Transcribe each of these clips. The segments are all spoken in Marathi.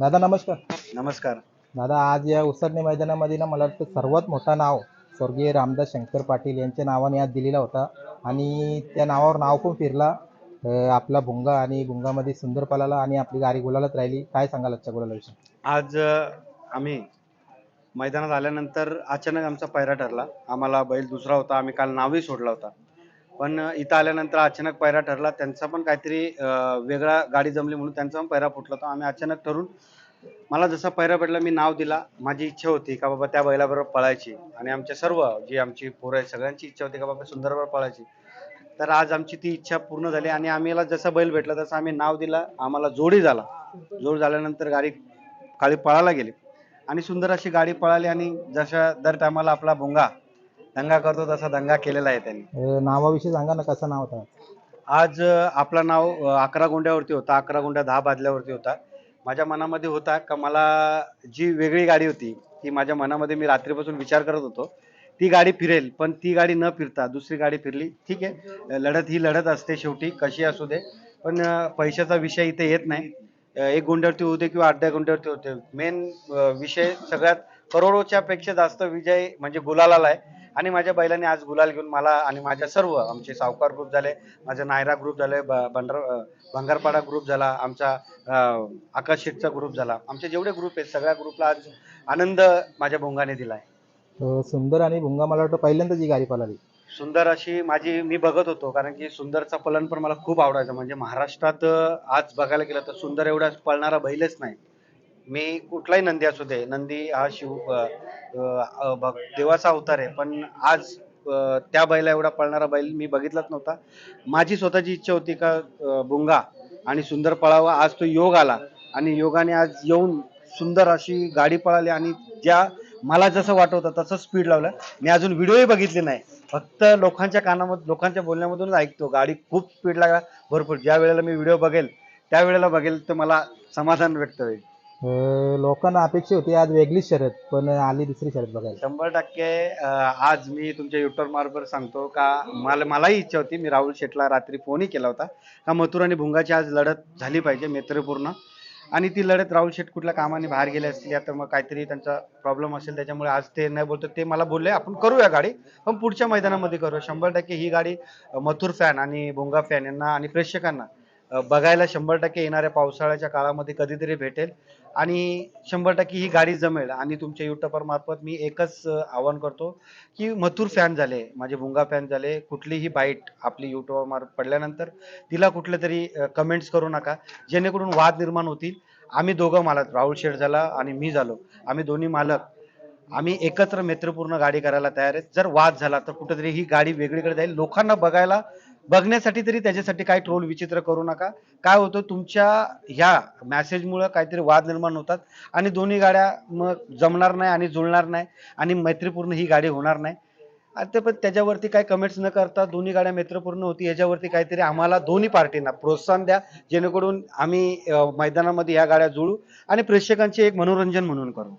दादा नमस्कार. नमस्कार. दादा आज या उसरणे मैदानामध्ये ना मला वाटतं सर्वात मोठा नाव स्वर्गीय रामदास शंकर पाटील यांच्या नावाने आज दिलेला होता. आणि त्या नावावर नाव पण फिरला. अं, आपला भुंगा आणि भुंगामध्ये सुंदर पलाला आणि आपली गाडी गुलालात राहिली. काय सांगाल आजच्या गुलालाविषयी आज अ, आम्ही मैदानात आल्यानंतर अचानक आमचा पायरा ठरला. आम्हाला बैल दुसरा होता. आम्ही काल नावही सोडला होता. पण इथं आल्यानंतर अचानक पायरा ठरला. त्यांचा पण काहीतरी वेगळा गाडी जमली म्हणून त्यांचा पण पायरा फुटला होता. आम्ही अचानक ठरून मला जसा पायरा भेटला मी नाव दिला. माझी इच्छा होती का बाबा त्या बैलाबरोबर पळायची. आणि आमच्या सर्व जी आमची पोरं आहे सगळ्यांची इच्छा होती का बाबा सुंदरबरोबर पळायची. तर आज आमची ती इच्छा पूर्ण झाली आणि आम्हाला जसा बैल भेटला तसं आम्ही नाव दिला. आम्हाला जोडी झाला. जोड झाल्यानंतर गाडी काळी पळायला गेली. आणि सुंदर अशी गाडी पळाली आणि जशा दर टायमाला आपला भुंगा दंगा करतो तसा दंगा केलेला आहे त्यांनी. अं, नावाविषयी सांगा ना कसं नाव होतं? आज अ, आपला नाव अ, अकरा गुंड्यावरती होता. अकरा गुंड्या दहा बादल्यावरती होता. माझ्या मनामध्ये होता का मला जी वेगळी गाडी होती ती माझ्या मनामध्ये मी रात्रीपासून विचार करत होतो. ती गाडी फिरेल पण ती गाडी न फिरता दुसरी गाडी फिरली. ठीक आहे. लढत ही लढत असते शेवटी कशी असू दे. पण अ, पैशाचा विषय इथे येत नाही. अ, एक गुंड्यावरती होते किंवा अर्ध्या गुंड्यावरती होते मेन विषय सगळ्यात करोडोच्या पेक्षा जास्त विजय म्हणजे गुलालाला आहे. आणि माझ्या बैलाने आज गुलाल घेऊन मला आणि माझ्या सर्व आमचे सावकार ग्रुप झाले माझा नायरा ग्रुप झाले बंडर भंगारपाडा ग्रुप झाला आमचा आकाश शेठचा ग्रुप झाला. आमचे जेवढे ग्रुप आहेत सगळ्या ग्रुपला आज आनंद माझ्या भोंगाने दिलाय. सुंदर आणि भुंगा मला वाटतं पहिल्यांदाच ही गाडी पळाली. सुंदर अशी माझी मी बघत होतो कारण की सुंदरचा पलन पण मला खूप आवडायचं. म्हणजे महाराष्ट्रात आज बघायला गेलं तर सुंदर एवढा पळणारा बैलच नाही. मी कुठलाही नंदी असू दे नंदी हा शिव अ, अ, भग- देवाचा अवतार आहे. पण आज अ, त्या बैला एवढा पळणारा बैल मी बघितलाच नव्हता. माझी स्वतःची इच्छा होती का अ, बुंगा आणि सुंदर पळावा. आज तो योग आला आणि योगाने आज येऊन सुंदर अशी गाडी पळाली आणि ज्या मला जसं वाटत होतं तसं स्पीड लावलं. मी अजून व्हिडिओही बघितले नाही. फक्त लोकांच्या कानामध्ये लोकांच्या बोलण्यामधूनच ऐकतो. गाडी खूप स्पीड लागला भरपूर. ज्या वेळेला मी व्हिडिओ बघेल त्या वेळेला बघेल तर मला समाधान व्यक्त होईल. अं, लोकांना अपेक्षा होती आज वेगळीच शर्यत पण आली दुसरी शर्यत बघायला. शंभर टक्के आज मी तुमच्या युट्यूब मार्फत सांगतो का मला मलाही इच्छा होती मी राहुल शेटला रात्री फोनही केला होता. का मथुर आणि भुंगाची आज लढत झाली पाहिजे मैत्रीपूर्ण. आणि ती लढत राहुल शेट कुठल्या कामाने बाहेर गेले असतील तर मग काहीतरी त्यांचा प्रॉब्लेम असेल त्याच्यामुळे आज ते नाही बोलतो ते मला बोलले आपण करूया गाडी पण पुढच्या मैदानामध्ये करूया. शंभर टक्के ही गाडी मथुर फॅन आणि भुंगा फॅन यांना आणि प्रेक्षकांना बघायला शंभर टक्के येणाऱ्या पावसाळ्याच्या काळामध्ये कधीतरी भेटेल. आणि शंभर टक्के ही गाडी जमेल. आणि तुमच्या युट्यूबर मार्फत मी एकच आवाहन करतो की मथुर फॅन झाले माझे भुंगा फॅन झाले कुठलीही बाईट आपली युट्यूब मार्फत पडल्यानंतर तिला कुठले तरी कमेंट्स करू नका. जेणेकरून वाद निर्माण होतील. आम्ही दोघं मालक राहुल शेठ झाला आणि मी झालो. आम्ही दोन्ही मालक आम्ही एकत्र मैत्रीपूर्ण गाडी करायला तयार आहेत. जर वाद झाला तर कुठेतरी ही गाडी वेगळीकडे जाईल. लोकांना बघायला बघण्यासाठी तरी त्याच्यासाठी काय ट्रोल विचित्र करू नका. काय होतं तुमच्या ह्या मॅसेजमुळं काहीतरी वाद निर्माण होतात आणि दोन्ही गाड्या मग जमणार नाही आणि जुळणार नाही आणि मैत्रीपूर्ण ही गाडी होणार नाही. आता पण त्याच्यावरती काही कमेंट्स न करता दोन्ही गाड्या मैत्रपूर्ण होती याच्यावरती काहीतरी आम्हाला दोन्ही पार्टींना प्रोत्साहन द्या जेणेकरून आम्ही मैदानामध्ये या गाड्या जुळू आणि प्रेक्षकांचे एक मनोरंजन म्हणून करू.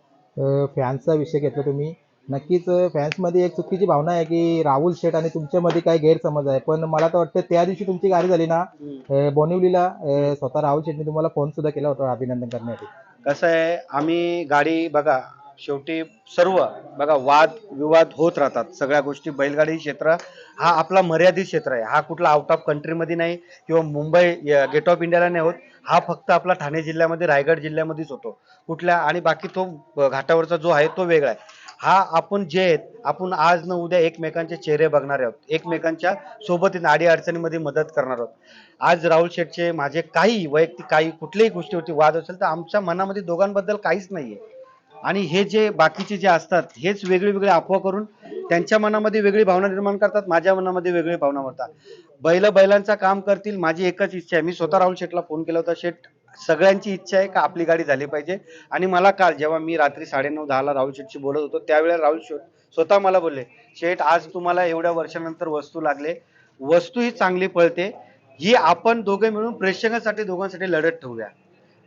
फॅन्सचा विषय घेतला तुम्ही. नक्कीच फॅन्समध्ये एक चुकीची भावना आहे की राहुल शेठ आणि तुमच्यामध्ये काय गैरसमज आहे. पण मला तर वाटतं त्या दिवशी तुमची गाडी झाली ना अं, बोनिवलीला अं, स्वतः राहुल शेठने तुम्हाला फोन सुद्धा केला होता अभिनंदन करण्यासाठी. कसं आहे आम्ही गाडी बघा शेवटी सर्व बघा वाद विवाद होत राहतात. सगळ्या गोष्टी बैलगाडी क्षेत्र हा आपला मर्यादित क्षेत्र आहे. हा कुठला आउट ऑफ कंट्रीमध्ये नाही किंवा मुंबई गेट ऑफ इंडियाला नाही होत. हा फक्त आपला ठाणे जिल्ह्यामध्ये रायगड जिल्ह्यामध्येच होतो. कुठल्या आणि बाकी तो अ, घाटावरचा जो आहे तो वेगळा आहे. हा आपण जे आहेत आपण आज न उद्या एकमेकांचे चेहरे बघणार आहोत. एकमेकांच्या सोबत आडी अडचणीमध्ये मदत करणार आहोत. आज राहुल शेठचे माझे काही वैयक्तिक काही कुठल्याही गोष्टीवरती वाद असेल तर आमच्या मनामध्ये दोघांबद्दल काहीच नाहीये. आणि हे जे बाकीचे जे असतात हेच वेगळे वेगळे अफवा करून त्यांच्या मनामध्ये वेगळी भावना निर्माण करतात माझ्या मनामध्ये वेगळी भावना करतात बैल बैलांचा काम करतील माझी एकच इच्छा आहे. मी स्वतः राहुल शेठला फोन केला होता शेठ सगळ्यांची इच्छा आहे का आपली गाडी झाली पाहिजे? आणि मला काल जेव्हा मी रात्री साडेनऊ दहाला राहुल शेठशी बोलत होतो त्यावेळेला राहुल शेठ स्वतः मला बोलले शेठ आज तुम्हाला एवढ्या वर्षानंतर वस्तू लागले. वस्तू ही चांगली पळते. ही आपण दोघे मिळून प्रेक्षकांसाठी दोघांसाठी लढत ठेवूया.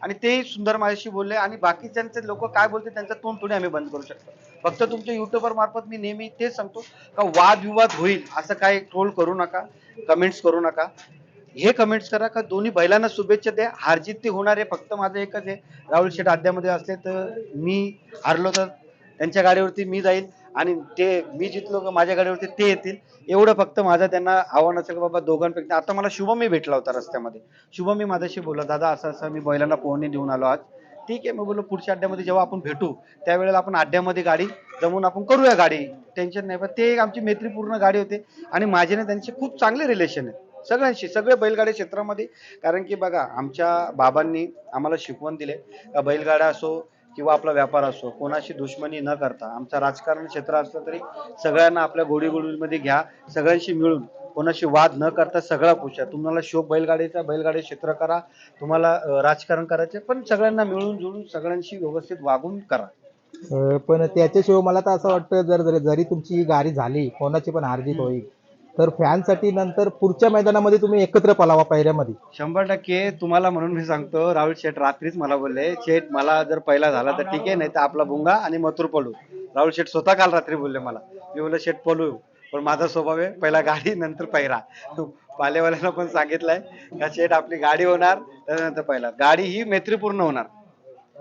आणि तेही सुंदर माझ्याशी बोलले. आणि बाकीच्यांचे लोक काय बोलते त्यांचं तोंड थोडी आम्ही बंद करू शकतो. फक्त तुमच्या युट्यूबर मार्फत मी नेहमी तेच सांगतो का वाद विवाद होईल असं काय ट्रोल करू नका कमेंट्स करू नका. हे कमेंट्स करा का दोन्ही बैलांना शुभेच्छा द्या. हारजीत ती होणार आहे फक्त माझं एकच आहे. राहुल शेठ अड्ड्यामध्ये असले तर मी हारलो तर त्यांच्या गाडीवरती मी जाईल आणि ते मी जितलो का माझ्या गाडीवरती ते येतील. एवढं फक्त माझं त्यांना आव्हान असेल बाबा दोघांपैकी आता मला शुभमी भेटला होता रस्त्यामध्ये. शुभम मी माझ्याशी बोलला दादा असं असं मी बैलांना पोहणे देऊन आलो आज. ठीक आहे मग बोललो पुढच्या अड्ड्यामध्ये जेव्हा आपण भेटू त्यावेळेला आपण अड्ड्यामध्ये गाडी जमून आपण करूया गाडी. टेन्शन नाही पण ते एक आमची मैत्रीपूर्ण गाडी होते आणि माझे ना त्यांचे खूप चांगले रिलेशन आहे सगळ्यांशी सगळे बैलगाडी क्षेत्रामध्ये. कारण की बघा आमच्या बाबांनी आम्हाला शिकवण दिले. का बैलगाडा असो किंवा आपला व्यापार असो कोणाशी दुश्मनी न करता आमचं राजकारण क्षेत्र असलं तरी सगळ्यांना आपल्या गोडी गोडीमध्ये घ्या सगळ्यांशी मिळून. कोणाशी वाद न करता सगळा पुषा तुम्हाला शोक बैलगाडीचा बैलगाडी क्षेत्र करा. तुम्हाला राजकारण करायचे पण सगळ्यांना मिळून जुळून सगळ्यांशी व्यवस्थित वागून करा. पण त्याच्याशिवाय मला तर असं वाटतं जर जर- तुमची गाडी झाली कोणाची पण हारजीत होईल. तर फॅनसाठी नंतर पुढच्या मैदानामध्ये तुम्ही एकत्र पलावा पायऱ्यामध्ये शंभर टक्के तुम्हाला म्हणून मी सांगतो राहुल शेठ रात्रीच मला बोलले शेठ मला जर पहिला झाला तर ठीक आहे नाही तर आपला भुंगा आणि मथुर पळू. राहुल शेठ स्वतः काल रात्री बोलले मला. मी बोललो शेठ पळू. पण माझा स्वभाव आहे पहिला गाडी नंतर पहिरा. पालेवाल्यांना पण सांगितलंय का शेठ आपली गाडी होणार त्यानंतर पहिला. गाडी ही मैत्रीपूर्ण होणार.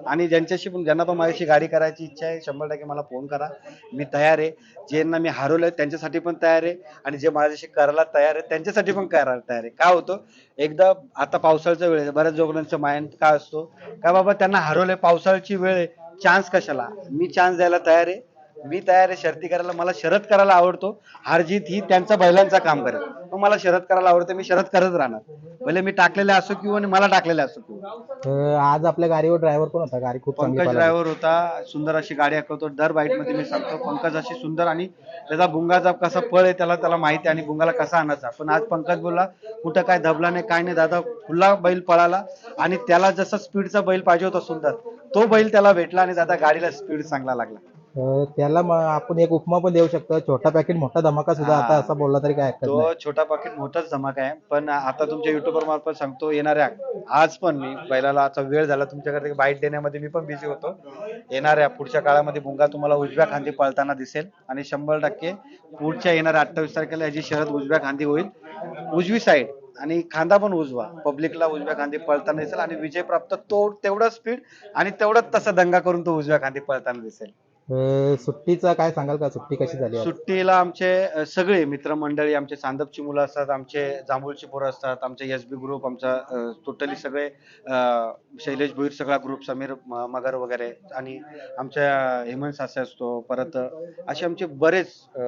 आणि ज्यांच्याशी पण ज्यांना पण माझ्याशी गाडी करायची इच्छा आहे शंभर टक्के मला फोन करा. मी तयार आहे. ज्यांना मी हरवलंय त्यांच्यासाठी पण तयार आहे. आणि जे माझ्याशी करायला तयार आहे त्यांच्यासाठी पण करायला तयार आहे. का होतं? एकदा आता पावसाळ्याचा वेळ आहे. बऱ्याच जोगण्यांचं माइंड काय असतो? का बाबा त्यांना हरवलंय पावसाळ्याची वेळ आहे. चान्स कशाला? मी चान्स द्यायला तयार आहे. मी तयार आहे शर्ती करायला. मला शरद करायला आवडतो. हारजीत ही त्यांचा बैलांचा काम करेल मग मला शरद करायला आवडतं. मी शरद करत राहणार. भले मी टाकलेले असो किंवा मला टाकलेले असो किंवा. आज आपल्या गाडीवर ड्रायव्हर पण होता? गाडी खूप चांगली पंकज पळाली. ड्रायव्हर होता. सुंदर अशी गाडी हाकवतो दर बाईटमध्ये मी सांगतो पंकज अशी सुंदर आणि त्याचा बुंगाचा कसा पळ आहे त्याला त्याला माहिती आहे आणि बुंगाला कसा आणायचा. पण आज पंकज बोलला कुठं काय दबला नाही काय नाही दादा खुला बैल पळाला आणि त्याला जसा स्पीडचा बैल पाहिजे होता सुंदर तो बैल त्याला भेटला आणि दादा गाडीला स्पीड चांगला लागला. अं, त्याला मग आपण एक उपमा पण देऊ शकतो. छोटा पॅकेट मोठा धमाका सुद्धा हा. आता असं बोलला तरी काय हरकत नाही. तो छोटा पाकिट मोठाच धमाका आहे. पण आता तुमच्या युट्यूबवर मार्फत सांगतो येणाऱ्या आज पण मी बैलाला आता वेळ झाला तुमच्याकडे बाईट देण्यामध्ये मी पण बिझी होतो. येणाऱ्या पुढच्या काळामध्ये भुंगा तुम्हाला उजव्या खांदी पळताना दिसेल. आणि शंभर टक्के पुढच्या येणाऱ्या अठ्ठावीस तारखेला याची शरद उजव्या खांदी होईल. उजवी साईड आणि खांदा पण उजवा. पब्लिकला उजव्या खांदी पळताना दिसेल. आणि विजय प्राप्त तो तेवढा स्पीड आणि तेवढाच तसा दंगा करून तो उजव्या खांदी पळताना दिसेल. अं, सुट्टीचा काय सांगाल का सुट्टी कशी झाली आज? सुट्टीला आमचे अ, सगळे मित्रमंडळी आमचे चांदपची मुलं असतात आमचे जांभूळची पोरं असतात आमचे एस बी ग्रुप आमचा टोटली सगळे अ, शैलेश भोईर सगळा ग्रुप समीर म- मगर वगैरे आणि आमच्या हेमंत सासे असतो परत असे आमचे बरेच अ,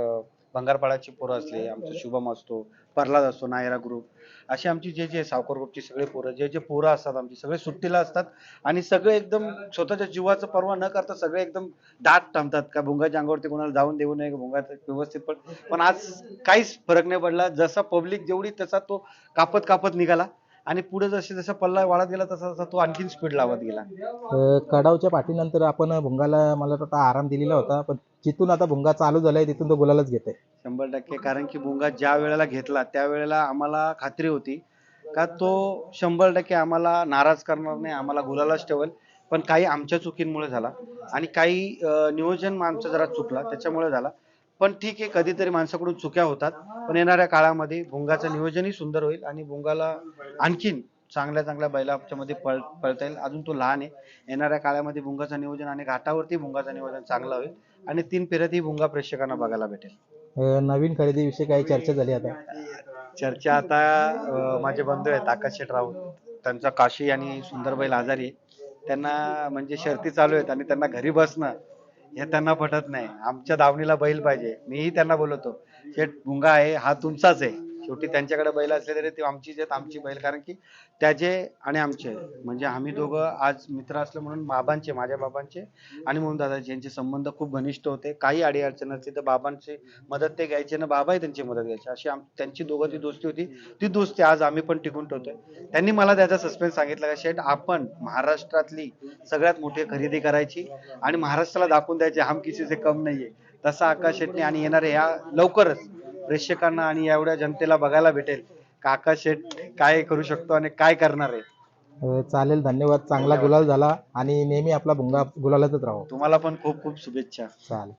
भंगारपाडाची पोरं असले आमचं शुभम असतो प्रल्हाद असतो नायरा ग्रुप असे आमची जे जे सावकर ग्रुपची सगळे पोरं जे जे पोरं असतात आमची सगळे सुट्टीला असतात आणि सगळे एकदम स्वतःच्या जीवाचं पर्वा न करता सगळे एकदम दाट थांबतात. का भुंगाच्या अंगावरती कोणाला जाऊन देऊ नये भुंगा व्यवस्थित पण पण आज काहीच फरक नाही पडला. जसा पब्लिक जेवढी तसा तो कापत कापत निघाला. आणि पुढे जसे जसा पल्ला वाढत गेला तसा तसा तो आणखीन स्पीड लावत गेला. अं, कडावच्या पाठीनंतर आपण भुंगाला मला वाटतं आराम दिलेला होता पण जिथून आता भुंगा चालू झालाय तिथून तो गुलालच घेते शंभर टक्के कारण की भुंगा ज्या वेळेला घेतला त्या वेळेला आम्हाला खात्री होती. का तो शंभर टक्के आम्हाला नाराज करणार नाही आम्हाला गुलालाच ठेवेल. पण काही आमच्या चुकींमुळे झाला. आणि काही अं, नियोजन आमचं जरा चुकला त्याच्यामुळे झाला. पण ठीक आहे कधीतरी माणसाकडून चुक्या होतात. पण येणाऱ्या काळामध्ये भुंगाचं नियोजनही सुंदर होईल आणि भुंगाला आणखीन चांगल्या चांगल्या बैलाच्या मध्ये पळ पळता येईल. अजून तो लहान आहे. येणाऱ्या काळामध्ये भुंगाचं नियोजन आणि घाटावरती भुंगाचं नियोजन चांगलं होईल. आणि तीन फेऱ्यातही भुंगा प्रेक्षकांना बघायला भेटेल. अं, नवीन खरेदीविषयी काही चर्चा झाली आता? चर्चा आता अं, माझे बंधू आहेत आकाश शेठ राऊत. त्यांचा काशी आणि सुंदरबाई आजारी आहे. त्यांना म्हणजे शर्ती चालू आहेत आणि त्यांना घरी बसणं हे त्यांना पटत नाही. आमच्या दावणीला बैल पाहिजे. मीही त्यांना बोलवतो. शेठ मुंगा आहे हा तुमचाच आहे. शेवटी त्यांच्याकडे बैल असले तरी ते आमचीच आहेत आमची बैल. कारण की त्याचे आणि आमचे. म्हणजे आम्ही दोघं आज मित्र असलो म्हणून बाबांचे माझ्या बाबांचे आणि म्हणून दादाचे. यांचे संबंध खूप घनिष्ठ होते. काही अडीअडचण असली तर बाबांची मदत ते घ्यायचे ना बाबाही त्यांची मदत घ्यायचे. अशी आम त्यांची जी दोस्ती होती ती दोस्ती आज आम्ही पण टिकून ठेवतोय. त्यांनी मला त्याचा सस्पेन्स सांगितलं का शेठ आपण महाराष्ट्रातली सगळ्यात मोठी खरेदी करायची आणि महाराष्ट्राला दाखवून द्यायचे. हम किसीचे कम नाहीये. तसा आकाश शेटने आणि येणारे या लवकरच प्रेक्षकांना आणि एवढ्या जनतेला बघायला भेटेल. का आकाश शेट काय करू शकतो आणि काय करणार आहे? अं, चालेल धन्यवाद. चांगला गुलाल झाला आणि नेहमी आपला भुंगा गुलालातच राहो. तुम्हाला पण खूप खूप शुभेच्छा. चालेल.